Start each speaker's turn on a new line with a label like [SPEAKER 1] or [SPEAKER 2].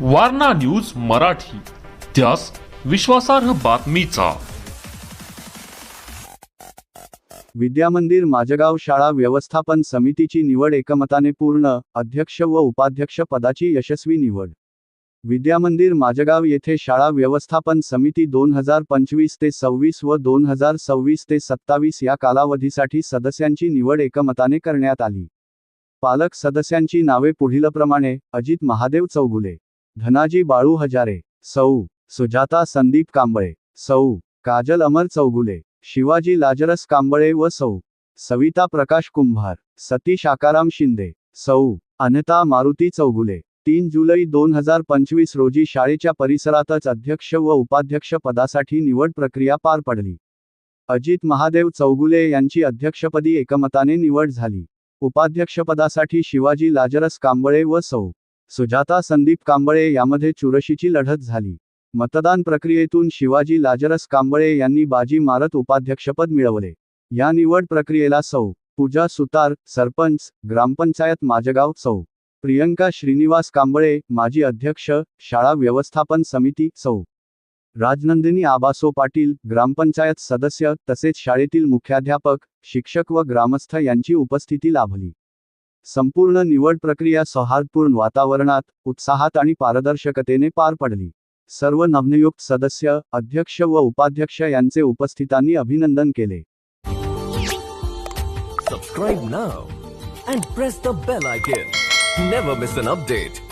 [SPEAKER 1] Warna news Marathi. त्यास विश्वासार्ह बातमीचा.
[SPEAKER 2] विद्यामंदिर माझगाव शाळा व्यवस्थापन समितीची निवड एकमताने पूर्ण अध्यक्ष व उपाध्यक्ष पदाची यशस्वी निवड. विद्यामंदिर माझगाव येथे शाळा व्यवस्थापन समिती दोन हजार पंचवीस ते सव्वीस व दोन हजार सव्वीस ते सत्तावीस या कालावधीसाठी सदस्यांची निवड एकमताने करण्यात आली. पालक सदस्यांची नावे पुढीलप्रमाणे अजित महादेव चौगुले. धनाजी बाळू हजारे सौ सुजाता संदीप कांबळे सौ काजल अमर चौगुले शिवाजी लाजरस कांबळे व सौ सविता प्रकाश कुंभार सतीश आकाराम शिंदे सौ अनता मारुती चौगुले. तीन जुलै दोन हजार पंचवीस रोजी शाळेच्या परिसरातच अध्यक्ष व उपाध्यक्ष पदासाठी निवड प्रक्रिया पार पडली. अजित महादेव चौगुले यांची अध्यक्षपदी एकमताने निवड झाली. उपाध्यक्षपदासाठी शिवाजी लाजरस कांबळे व सौ सुजाता संदीप कांबळे यामध्ये चुरशीची लढत झाली. मतदान प्रक्रियेतून शिवाजी लाजरस कांबळे यांनी बाजी मारत उपाध्यक्षपद मिळवले. या निवड प्रक्रियेला सौ. पूजा सुतार सरपंच ग्रामपंचायत माझगाव सौ. प्रियंका श्रीनिवास कांबळे माजी अध्यक्ष शाळा व्यवस्थापन समिती सौ. राजनंदिनी आबासो पाटील ग्रामपंचायत सदस्य तसेच शाळेतील मुख्याध्यापक शिक्षक व ग्रामस्थ यांची उपस्थिती लाभली. संपूर्ण निवड प्रक्रिया सौहार्दपूर्ण वातावरणात उत्साहात आणि पारदर्शकतेने पार पडली. सर्व नवनियुक्त सदस्य अध्यक्ष व उपाध्यक्ष यांचे उपस्थितांनी अभिनंदन केले.
[SPEAKER 3] Subscribe now and press the bell icon never miss an update